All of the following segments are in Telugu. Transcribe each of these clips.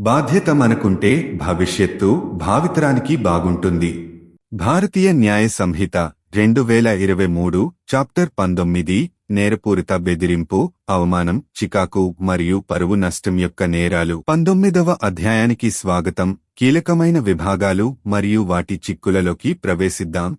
బాధ్యత మనకుంటే భవిష్యత్తు భావితరానికి బాగుంటుంది. భారతీయ న్యాయ సంహిత రెండు వేల ఇరవై మూడు చాప్టర్ పంతొమ్మిది నేరపూరిత బెదిరింపు అవమానం చికాకు మరియు పరువు నష్టం యొక్క నేరాలు. పంతొమ్మిదవ అధ్యాయానికి స్వాగతం. కీలకమైన విభాగాలు మరియు వాటి చిక్కులలోకి ప్రవేశిద్దాం.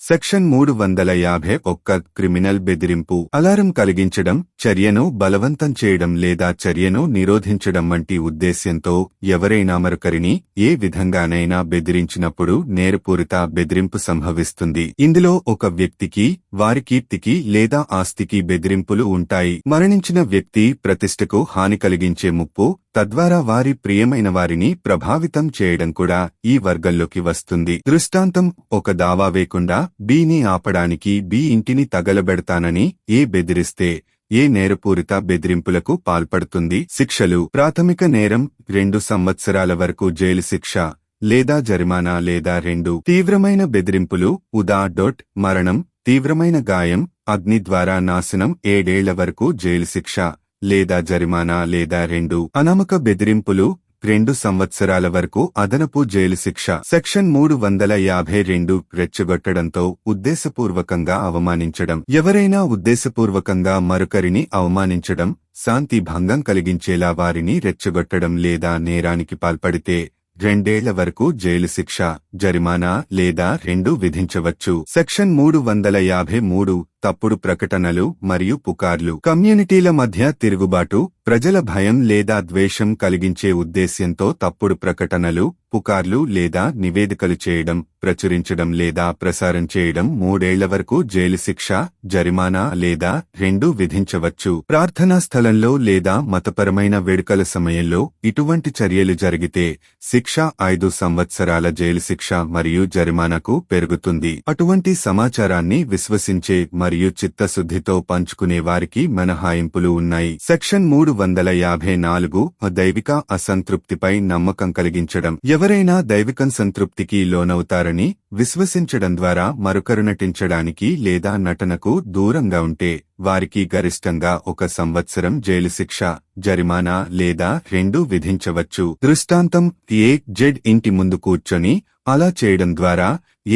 సెక్షన్ మూడు వందల యాభై ఒక్క క్రిమినల్ బెదిరింపు అలారం కలిగించడం చర్యను బలవంతం చేయడం లేదా చర్యను నిరోధించడం వంటి ఉద్దేశ్యంతో ఎవరైనా మరొకరిని ఏ విధంగానైనా బెదిరించినప్పుడు నేరపూరిత బెదిరింపు సంభవిస్తుంది. ఇందులో ఒక వ్యక్తికి వారి కీర్తికి లేదా ఆస్తికి బెదిరింపులు ఉంటాయి. మరణించిన వ్యక్తి ప్రతిష్టకు హాని కలిగించే ముప్పు తద్వారా వారి ప్రియమైన వారిని ప్రభావితం చేయడం కూడా ఈ వర్గంలోకి వస్తుంది. దృష్టాంతం ఒక దావా వేకుండా బీని ఆపడానికి బి ఇంటిని తగలబెడతానని ఏ బెదిరిస్తే ఏ నేరపూరిత బెదిరింపులకు పాల్పడుతుంది. శిక్షలు ప్రాథమిక నేరం రెండు సంవత్సరాల వరకు జైలు శిక్ష లేదా జరిమానా లేదా రెండు. తీవ్రమైన బెదిరింపులు ఉదా డొట్ మరణం తీవ్రమైన గాయం అగ్ని ద్వారా నాశనం ఏడేళ్ళ వరకు జైలు శిక్ష. లేదా జరిమానా లేదా రెండు అనామక బెదిరింపులు రెండు సంవత్సరాల వరకు అదనపు జైలు శిక్ష. సెక్షన్ మూడు వందల యాభై రెండు రెచ్చగొట్టడంతో ఉద్దేశపూర్వకంగా అవమానించడం. ఎవరైనా ఉద్దేశపూర్వకంగా మరొకరిని అవమానించడం శాంతి భంగం కలిగించేలా వారిని రెచ్చగొట్టడం లేదా నేరానికి పాల్పడితే రెండేళ్ళ వరకు జైలు శిక్ష జరిమానా లేదా రెండు విధించవచ్చు. సెక్షన్ మూడు వందల యాభై మూడు తప్పుడు ప్రకటనలు మరియు పుకార్లు. కమ్యూనిటీల మధ్య తిరుగుబాటు ప్రజల భయం లేదా ద్వేషం కలిగించే ఉద్దేశ్యంతో తప్పుడు ప్రకటనలు పుకార్లు లేదా నివేదికలు చేయడం ప్రచురించడం లేదా ప్రసారం చేయడం మూడేళ్ళ వరకు జైలు శిక్ష జరిమానా లేదా రెండు విధించవచ్చు. ప్రార్థనా స్థలంలో లేదా మతపరమైన వేడుకల సమయంలో ఇటువంటి చర్యలు జరిగితే శిక్ష ఐదు సంవత్సరాల జైలు శిక్ష మరియు జరిమానాకు పెరుగుతుంది. అటువంటి సమాచారాన్ని విశ్వసించే మరియు మరియు చిత్తశుద్ధితో పంచుకునే వారికి మినహాయింపులు ఉన్నాయి. సెక్షన్ మూడు వందల యాభై నాలుగు దైవిక అసంతృప్తిపై నమ్మకం కలిగించడం. ఎవరైనా దైవికం సంతృప్తికి లోనవుతారని విశ్వసించడం ద్వారా మరొకరు నటించడానికి లేదా నటనకు దూరంగా ఉంటే వారికి గరిష్టంగా ఒక సంవత్సరం జైలు శిక్ష జరిమానా లేదా రెండు విధించవచ్చు. దృష్టాంతం ఏ జెడ్ ఇంటి ముందు కూర్చొని అలా చేయడం ద్వారా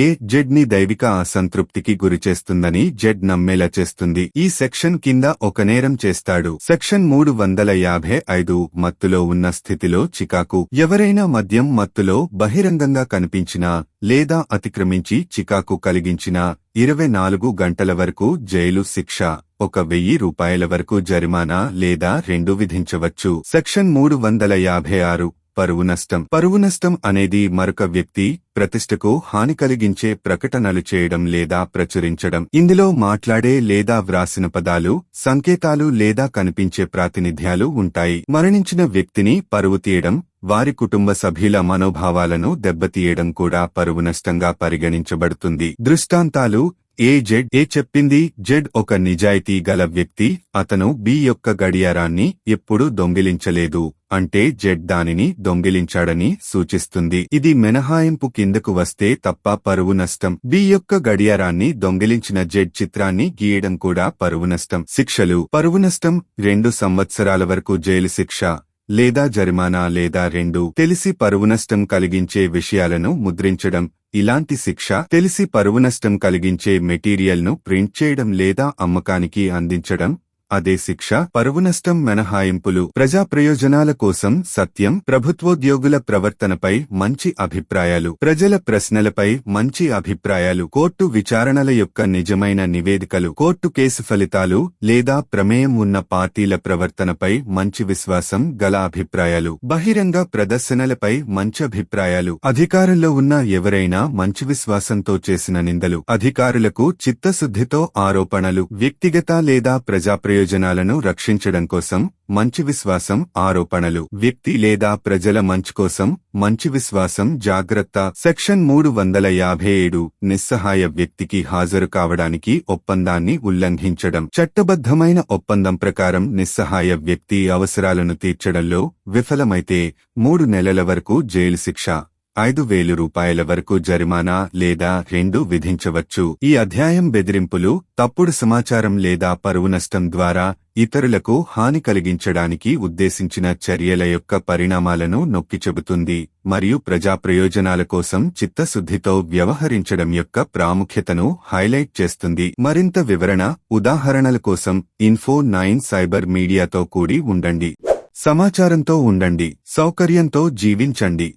ఏ జెడ్ని దైవిక అసంతృప్తికి గురిచేస్తుందని జెడ్ నమ్మేలా చేస్తుంది. ఈ సెక్షన్ కింద ఒక నేరం చేస్తాడు. సెక్షన్ మూడు వందల యాభై ఐదు మత్తులో ఉన్న స్థితిలో చికాకు. ఎవరైనా మద్యం మత్తులో బహిరంగంగా కనిపించినా లేదా అతిక్రమించి చికాకు కలిగించిన ఇరవై నాలుగు గంటల వరకు జైలు శిక్ష ఒక వెయ్యి రూపాయల వరకు జరిమానా లేదా రెండు విధించవచ్చు. సెక్షన్ మూడు వందల యాభై ఆరు పరువు నష్టం. పరువు నష్టం అనేది మరొక వ్యక్తి ప్రతిష్టకు హాని కలిగించే ప్రకటనలు చేయడం లేదా ప్రచురించడం. ఇందులో మాట్లాడే లేదా వ్రాసిన పదాలు సంకేతాలు లేదా కనిపించే ప్రాతినిధ్యాలు ఉంటాయి. మరణించిన వ్యక్తిని పరువు తీయడం వారి కుటుంబ సభ్యుల మనోభావాలను దెబ్బతీయడం కూడా పరువు నష్టంగా పరిగణించబడుతుంది. దృష్టాంతాలు ఏ జెడ్ ఏ చెప్పింది? జెడ్ ఒక నిజాయితీ గల వ్యక్తి అతను బి యొక్క గడియారాన్ని ఎప్పుడూ దొంగిలించలేదు అంటే జెడ్ దానిని దొంగిలించాడని సూచిస్తుంది. ఇది మినహాయింపు కిందకు వస్తే తప్ప పరువు నష్టం. బి యొక్క గడియారాన్ని దొంగిలించిన జెడ్ చిత్రాన్ని గీయడం కూడా పరువు నష్టం. శిక్షలు. పరువు నష్టం రెండు సంవత్సరాల వరకు జైలు శిక్ష. లేదా జరిమానా లేదా రెండు తెలిసి పరువు నష్టం కలిగించే విషయాలను ముద్రించడం ఇలాంటి శిక్ష తెలిసి పరువు నష్టం కలిగించే మెటీరియల్ను ప్రింట్ చేయడం లేదా అమ్మకానికి అందించడం అదే శిక్ష పరువు నష్టం మినహాయింపులు ప్రజా ప్రయోజనాల కోసం సత్యం ప్రభుత్వోద్యోగుల ప్రవర్తనపై మంచి అభిప్రాయాలు ప్రజల ప్రశ్నలపై మంచి అభిప్రాయాలు కోర్టు విచారణల యొక్క నిజమైన నివేదికలు కోర్టు కేసు ఫలితాలు లేదా ప్రమేయం ఉన్న పార్టీల ప్రవర్తనపై మంచి విశ్వాసం గల అభిప్రాయాలు బహిరంగ ప్రదర్శనలపై మంచి అభిప్రాయాలు అధికారంలో ఉన్న ఎవరైనా మంచి విశ్వాసంతో చేసిన నిందలు అధికారులకు చిత్తశుద్ధితో ఆరోపణలు వ్యక్తిగత లేదా ప్రజా ప్రయోజనాలను రక్షించడం కోసం మంచి విశ్వాసం ఆరోపణలు. వ్యక్తి లేదా ప్రజల మంచి కోసం మంచి విశ్వాసం జాగ్రత్త. సెక్షన్ మూడు వందల యాభై ఏడు నిస్సహాయ వ్యక్తికి హాజరు కావడానికి ఒప్పందాన్ని ఉల్లంఘించడం. చట్టబద్ధమైన ఒప్పందం ప్రకారం నిస్సహాయ వ్యక్తి అవసరాలను తీర్చడంలో విఫలమైతే మూడు నెలల వరకు జైలు శిక్ష. ఐదు వేలు రూపాయల వరకు జరిమానా లేదా రెండు విధించవచ్చు. ఈ అధ్యాయం బెదిరింపులు తప్పుడు సమాచారం లేదా పరువు నష్టం ద్వారా ఇతరులకు హాని కలిగించడానికి ఉద్దేశించిన చర్యల యొక్క పరిణామాలను నొక్కి చెబుతుంది మరియు ప్రజా ప్రయోజనాల కోసం చిత్తశుద్ధితో వ్యవహరించడం యొక్క ప్రాముఖ్యతను హైలైట్ చేస్తుంది. మరింత వివరణ ఉదాహరణల కోసం ఇన్ఫో నైన్ సైబర్ మీడియాతో కూడి ఉండండి. సమాచారంతో ఉండండి. సౌకర్యంతో జీవించండి.